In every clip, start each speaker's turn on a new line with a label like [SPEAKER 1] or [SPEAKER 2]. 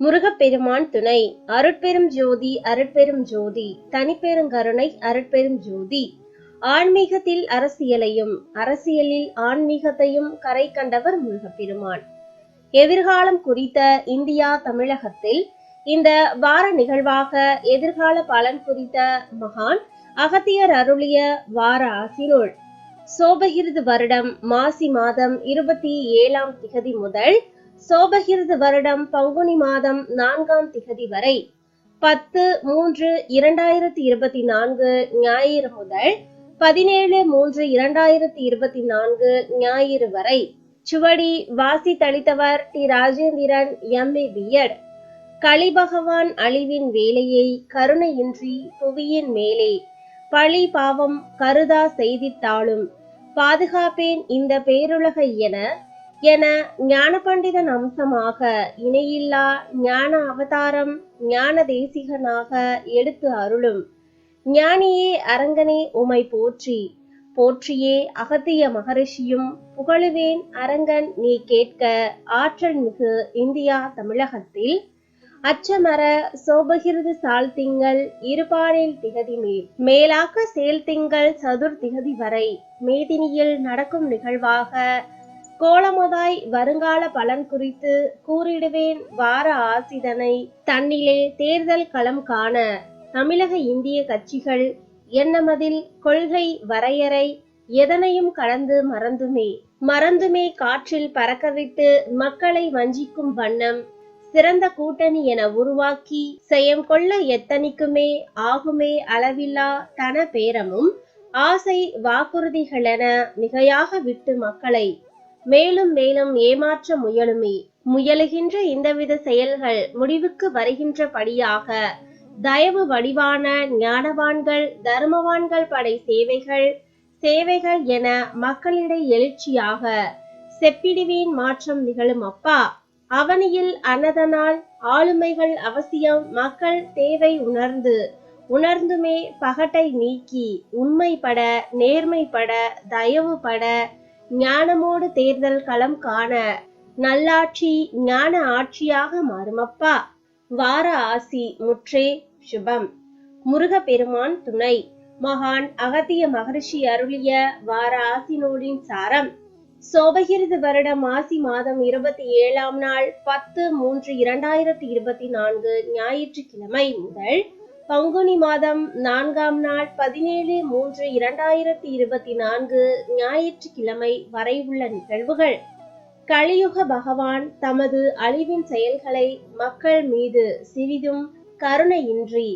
[SPEAKER 1] முருகப்பெருமான் துணை. அருட்பெரும் ஜோதி அருட்பெரும் ஜோதி. தனிப்பெருங்கருணை அருட்பெரும் ஜோதி. ஆன்மீகத்தில் அரசியலையும் அரசியலில் ஆன்மீகத்தையும் கரை கண்டவர் முருகப்பெருமான். எதிர்காலம் குறித்த இந்தியா தமிழகத்தில் இந்த வார நிகழ்வாக எதிர்கால பலன் குறித்த மகான் அகத்தியர் அருளிய வார ஆசினோள் சோபகிருது வருடம் மாசி மாதம் இருபத்தி ஏழாம் திகதி முதல் சோபகிருது வருடம் பங்குனி மாதம் நான்காம் திகதி வரை பத்து மூன்று இரண்டாயிரத்தி இருபத்தி நான்கு ஞாயிறு முதல் பதினேழு மூன்று இரண்டாயிரத்தி இருபத்தி நான்கு ஞாயிறு வரை சுவடி வாசி தளித்தவர் டி. ராஜேந்திரன் எம்ஏ பிஎட் கலிபகவான் அழிவின் வேலையை கருணையின்றி புவியின் மேலே பழி பாவம் கருதா செய்தித்தாளும் பாதுகாப்பேன் இந்த பேருலகை என என ஞான பண்டிதன் அம்சமாக இணையில்லா ஞான அவதாரம் ஞான தேசிகனாக எடுத்து அருளும். ஞானியே அரங்கனே உமை போற்றி. போற்றியே அகத்திய மகரிஷியும் புகழுவேன் அரங்கன் நீ கேட்க ஆற்றல் மிகு இந்தியா தமிழகத்தில். அச்சமர சோபகிருது சால் திங்கள் இருபானில் திகதி மேல். மேலாக்க செயல் திங்கள் சதுர் திகதி வரை. மேதினியில் நடக்கும் நிகழ்வாக கோலமுதாய் வருங்கால பலன் குறித்து கூறிடுவேன் வார ஆசிதனை. தன்னிலே தேர்தல் களம் காண தமிழக இந்திய கட்சிகள் எண்ணமதில் கொள்கை வரையறை எதனையும் கடந்து மறந்துமே. மறந்துமே காற்றில் பறக்கவிட்டு மக்களை வஞ்சிக்கும் வண்ணம் சிறந்த கூட்டணி என உருவாக்கி செயம் கொள்ள எத்தனைக்குமே ஆகுமே அளவில்லா தன பேரமும் ஆசை வாக்குறுதிகளென மிகையாக விட்டு மக்களை மேலும் மேலும் ஏமாற்ற முயலுமே. முயலுகின்ற இந்தவித செயல்கள் முடிவுக்கு வருகின்றபடியாக தயவு வடிவான ஞானவான்கள் தர்மவான்கள் படை சேவைகள் சேவைகள் என மக்களிடை எழுச்சியாக செப்பிடுவேன் மாற்றம் நிகழும் அப்பா. அவனியில் அன்னதனால் ஆளுமைகள் அவசியம் மக்கள் தேவை உணர்ந்து உணர்ந்துமே பகட்டை நீக்கி உண்மைப்பட நேர்மைப்பட தயவுபட ஞானமோடு தேர்தல் களம் காண நல்லாட்சி ஞான ஆட்சியாக மாறுமப்பா. வார ஆசி முற்றே சுபம். முருகப்பெருமான் துணை. மகான் அகத்திய மகரிஷி அருளிய வார ஆசி நூலின் சாரம். சோபகிருது வருடம் மாசி மாதம் இருபத்தி ஏழாம் நாள் பத்து மூன்று இரண்டாயிரத்தி இருபத்தி நான்கு ஞாயிற்றுக்கிழமை முதல் பங்குனி மாதம் நான்காம் நாள் பதினேழு மூன்று இரண்டாயிரத்தி இருபத்தி நான்கு ஞாயிற்றுக்கிழமை வரை உள்ள நிகழ்வுகள். கலியுக பகவான் தமது அழிவின் செயல்களை மக்கள் மீது சிறிதும் கருணையின்றி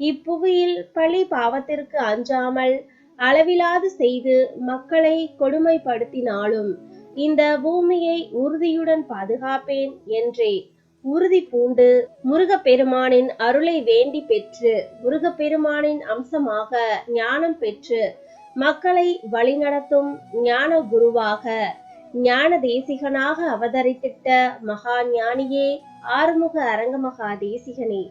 [SPEAKER 1] இப்புவியில் பழி பாவத்திற்கு அஞ்சாமல் அளவிலாது செய்து மக்களை கொடுமைப்படுத்தினாலும் இந்த பூமியை உறுதியுடன் பாதுகாப்பேன் என்றே உறுதி பூண்டு முருகப்பெருமானின் அருளை வேண்டி பெற்று முருகப்பெருமானின் அம்சமாக ஞானம் பெற்று மக்களை வழிநடத்தும் ஞான குருவாக ஞான தேசிகனாக அவதரித்திட்ட மகா ஞானியே ஆறுமுக அரங்கமகா தேசிகனே.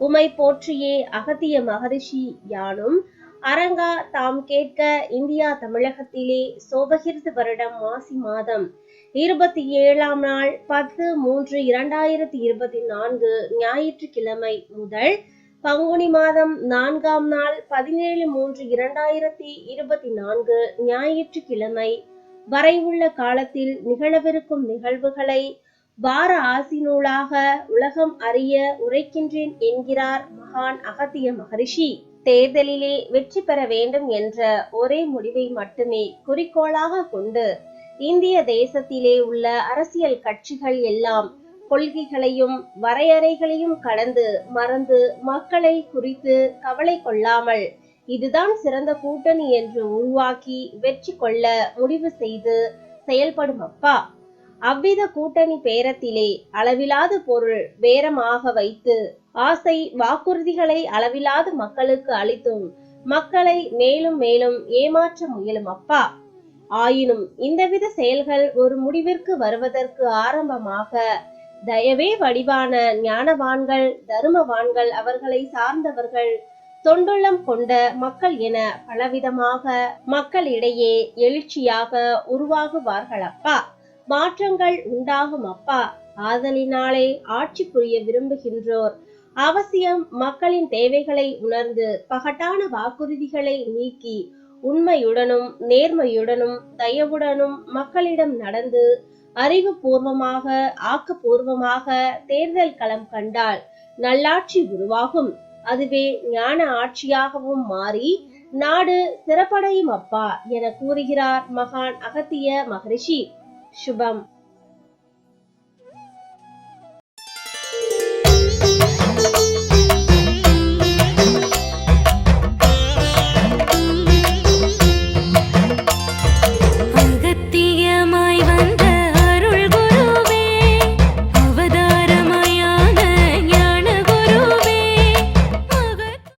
[SPEAKER 1] உமை போற்றியே அகத்திய மகரிஷி யானும் அரங்கா தாம் கேட்க இந்தியா தமிழகத்திலே சோபகிருது வருடம் மாசி மாதம். இருபத்தி ஏழாம் நாள் பத்து மூன்று இரண்டாயிரத்தி இருபத்தி நான்கு ஞாயிற்றுக்கிழமை முதல் பங்குனி மாதம் நான்காம் நாள் பதினேழு மூன்று இரண்டாயிரத்தி இருபத்தி நான்கு ஞாயிற்றுக்கிழமை வரை உள்ள காலத்தில் நிகழவிருக்கும் நிகழ்வுகளை வார ஆசி நூலாக உலகம் அறிய உரைக்கின்றேன் என்கிறார் மகான் அகத்திய மகரிஷி. தேர்தலிலே வெற்றி பெற வேண்டும் என்ற ஒரே முடிவை மட்டுமே குறிக்கோளாக கொண்டு இந்திய தேசத்திலே உள்ள அரசியல் கட்சிகள் எல்லாம் கொள்கைகளையும் வரையறைகளையும் கடந்து மறந்து மக்களை குறித்து கவலை கொள்ளாமல் இதுதான் சிறந்த கூட்டணி என்று உருவாக்கி வெற்றி கொள்ள முடிவு செய்து செயல்படும் அப்பா. அவ்வித கூட்டணி பேரத்திலே அளவிலாத பொருள் பேரமாக வைத்து ஆசை வாக்குறுதிகளை அளவில்லாத மக்களுக்கு அளித்தும் மக்களை மேலும் மேலும் ஏமாற்ற முயலும் அப்பா. ஆயினும் இந்தவித செயல்கள் ஒரு முடிவிற்கு வருவதற்கு ஆரம்பமாக தயவே வடிவான ஞானவான்கள் தருமவான்கள் அவர்களை சார்ந்தவர்கள் தொண்டுள்ளம் கொண்ட மக்கள் என பலவிதமாக மக்களிடையே எழுச்சியாக உருவாகுவார்கள் அப்பா. மாற்றங்கள் உண்டாகும் அப்பா. ஆதலினாலே ஆட்சி புரிய விரும்புகின்றோர் அவசியம் மக்களின் தேவைகளை உணர்ந்து பகட்டான வாக்குறுதிகளை நீக்கி உண்மையுடனும் நேர்மையுடனும் தயவுடனும் மக்களிடம் நடந்து அறிவுபூர்வமாக ஆக்கப்பூர்வமாக தேர்தல் களம் கண்டால் நல்லாட்சி உருவாகும். அதுவே ஞான ஆட்சியாகவும் மாறி நாடு சிறப்படையும் அப்பா என கூறுகிறார் மகான் அகத்திய மகரிஷி. சுபம்.